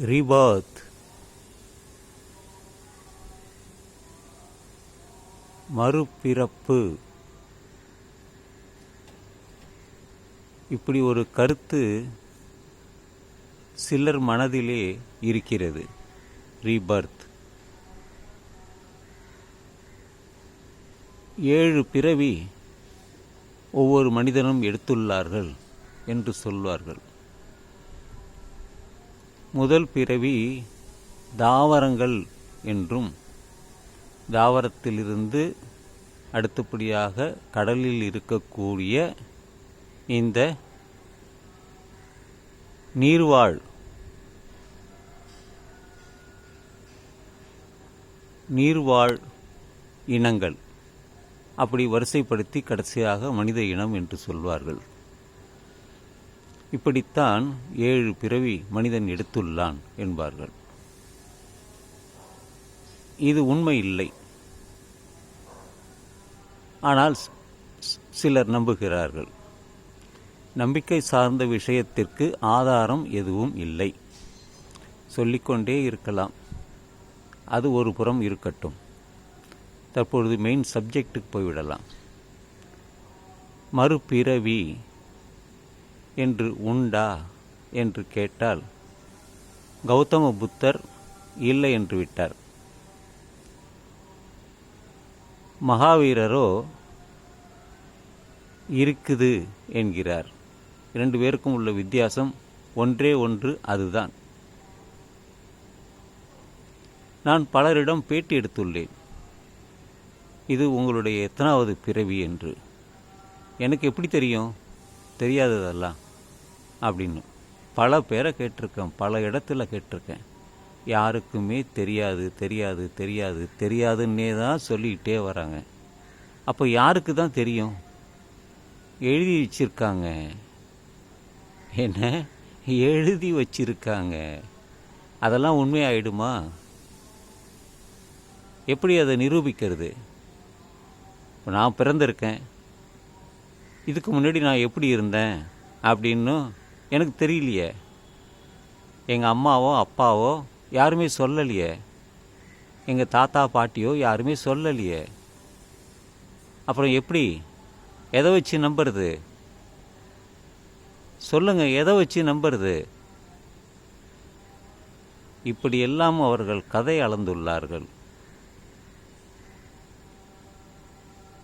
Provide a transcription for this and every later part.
rebirth மறுபிறப்பு. இப்படி ஒரு கருத்து சிலர் மனதிலே இருக்கிறது. ரீபர்த். ஏழு பிறவி ஒவ்வொரு மனிதனும் எடுத்துள்ளார்கள் என்று சொல்வார்கள். முதல் பிறவி தாவரங்கள் என்றும் தாவரத்திலிருந்து அடுத்தபடியாக கடலில் இருக்கக்கூடிய இந்த நீர்வாழ் நீர்வாழ் இனங்கள் அப்படி வரிசைப்படுத்தி கடைசியாக மனித இனம் என்று சொல்வார்கள். இப்படித்தான் ஏழு பிறவி மனிதன் எடுத்துள்ளான் என்பார்கள். இது உண்மை இல்லை. ஆனால் சிலர் நம்புகிறார்கள். நம்பிக்கை சார்ந்த விஷயத்திற்கு ஆதாரம் எதுவும் இல்லை. சொல்லிக்கொண்டே இருக்கலாம். அது ஒரு புறம் இருக்கட்டும். தற்பொழுது மெயின் சப்ஜெக்டுக்கு போய்விடலாம். மறுபிறவி என்று உண்டா என்று கேட்டால் கௌதம புத்தர் இல்லை என்று விட்டார். மகாவீரரோ இருக்குது என்கிறார். இரண்டு பேருக்கும் உள்ள வித்தியாசம் ஒன்றே ஒன்று அதுதான். நான் பலரிடம் பேட்டி எடுத்துள்ளேன். இது உங்களுடைய எத்தனாவது பிறவி என்று. எனக்கு எப்படி தெரியும்? தெரியாததெல்லாம் அப்படின்னு. பல பேரை கேட்டிருக்கேன் பல இடத்துல கேட்டிருக்கேன். யாருக்குமே தெரியாது தெரியாது தெரியாது தெரியாதுன்னே தான் சொல்லிக்கிட்டே வராங்க. அப்போ யாருக்கு தான் தெரியும்? எழுதி வச்சிருக்காங்க. என்ன? எழுதி வச்சிருக்காங்க. அதெல்லாம் உண்மையாயிடுமா? எப்படி அதை நிரூபிக்கிறது? நான் பிறந்திருக்கேன். இதுக்கு முன்னாடி நான் எப்படி இருந்தேன் அப்படின்னு எனக்கு தெரியலையே. எங்கள் அம்மாவோ அப்பாவோ யாருமே சொல்லலையே. எங்கள் தாத்தா பாட்டியோ யாருமே சொல்லலையே. அப்புறம் எப்படி? எதை வச்சு நம்புறது? சொல்லுங்க எதை வச்சு நம்புறது? இப்படியெல்லாம் அவர்கள் கதை அளந்துள்ளார்கள்.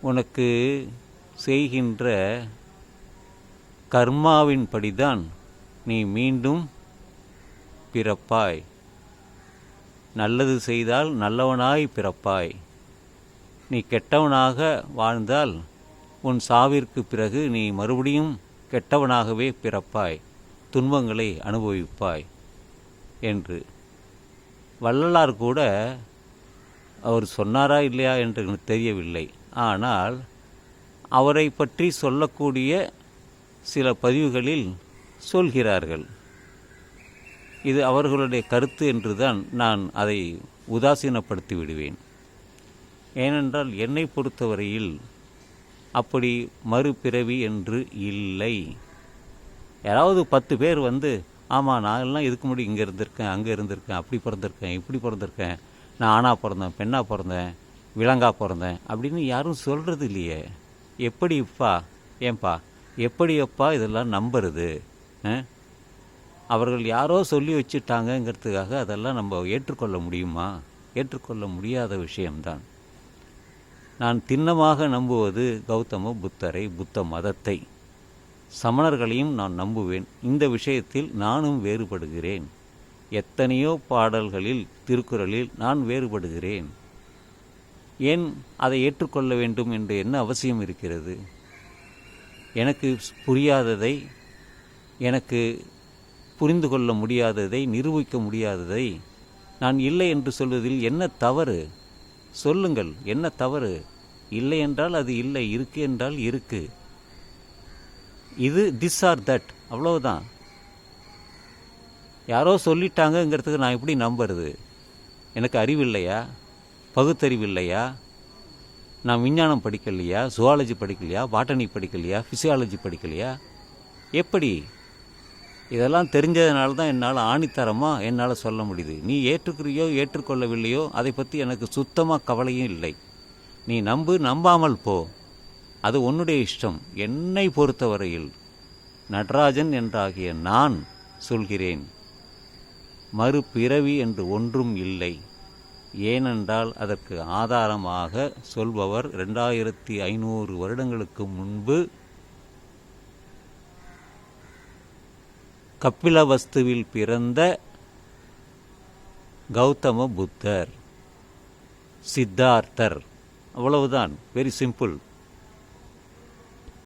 உனக்கு செய்கின்ற கர்மாவின்படிதான் நீ மீண்டும் பிறப்பாய். நல்லது செய்தால் நல்லவனாய் பிறப்பாய். நீ கெட்டவனாக வாழ்ந்தால் உன் சாவிற்கு பிறகு நீ மறுபடியும் கெட்டவனாகவே பிறப்பாய். துன்பங்களை அனுபவிப்பாய் என்று. வள்ளலார் கூட அவர் சொன்னாரா இல்லையா என்று எனக்கு தெரியவில்லை. ஆனால் அவரை பற்றி சொல்லக்கூடிய சில பதிவுகளில் சொல்கிறார்கள். இது அவர்களுடைய கருத்து என்றுதான் நான் அதை உதாசீனப்படுத்தி விடுவேன் ஏனென்றால் என்னை பொறுத்தவரையில் அப்படி மறுபிறவி என்று இல்லை. யாராவது பத்து பேர் வந்து ஆமாம் நான் எல்லாம் இதுக்கு முன்னாடி இங்கே இருந்திருக்கேன் அங்கே இருந்திருக்கேன் அப்படி பிறந்திருக்கேன் இப்படி பிறந்திருக்கேன் நான் ஆணாக பிறந்தேன் பெண்ணாக பிறந்தேன் விலங்காக பிறந்தேன் அப்படின்னு யாரும் சொல்கிறது இல்லையே. எப்படி இப்பா ஏன்பா? எப்படி இதெல்லாம் நம்புறது? அவர்கள் யாரோ சொல்லி வச்சுட்டாங்கங்கிறதுக்காக அதெல்லாம் நம்ம ஏற்றுக்கொள்ள முடியுமா? ஏற்றுக்கொள்ள முடியாத விஷயம்தான். நான் திண்ணமாக நம்புவது கௌதம புத்தரை புத்த மதத்தை. சமணர்களையும் நான் நம்புவேன். இந்த விஷயத்தில் நானும் வேறுபடுகிறேன். எத்தனையோ பாடல்களில் திருக்குறளில் நான் வேறுபடுகிறேன். ஏன் அதை ஏற்றுக்கொள்ள வேண்டும் என்று என்ன அவசியம் இருக்கிறது? எனக்கு புரியாததை எனக்கு புரிந்து கொள்ள முடியாததை நிரூபிக்க முடியாததை நான் இல்லை என்று சொல்வதில் என்ன தவறு? சொல்லுங்கள் என்ன தவறு? இல்லை என்றால் அது இல்லை இருக்கு என்றால் இருக்கு. இது திஸ் ஆர் தட் அவ்வளவுதான். யாரோ சொல்லிட்டாங்கங்கிறதுக்கு நான் எப்படி நம்புறது? எனக்கு அறிவில்லையா? பகுத்தறிவு இல்லையா நான் விஞ்ஞானம் படிக்கலையா? சுவாலஜி படிக்கலையா? பாட்டனி படிக்கலையா? ஃபிசியாலஜி படிக்கலையா? எப்படி? இதெல்லாம் தெரிஞ்சதுனால தான் என்னால் ஆணித்தரமாக என்னால் சொல்ல முடியுது. நீ ஏற்றுக்கிறியோ ஏற்றுக்கொள்ளவில்லையோ அதை பற்றி எனக்கு சுத்தமாக கவலையும் இல்லை. நீ நம்பு நம்பாமல் போ. அது உன்னுடைய இஷ்டம். என்னை பொறுத்தவரையில் நடராஜன் என்றாகிய நான் சொல்கிறேன். மறுபிறவி என்று ஒன்றும் இல்லை. ஏனென்றால் அதற்கு ஆதாரமாக சொல்பவர் ரெண்டாயிரத்தி ஐநூறு வருடங்களுக்கு முன்பு கப்பிலவஸ்துவில் பிறந்த கௌதம புத்தர் சித்தார்த்தர். அவ்வளவுதான். Very simple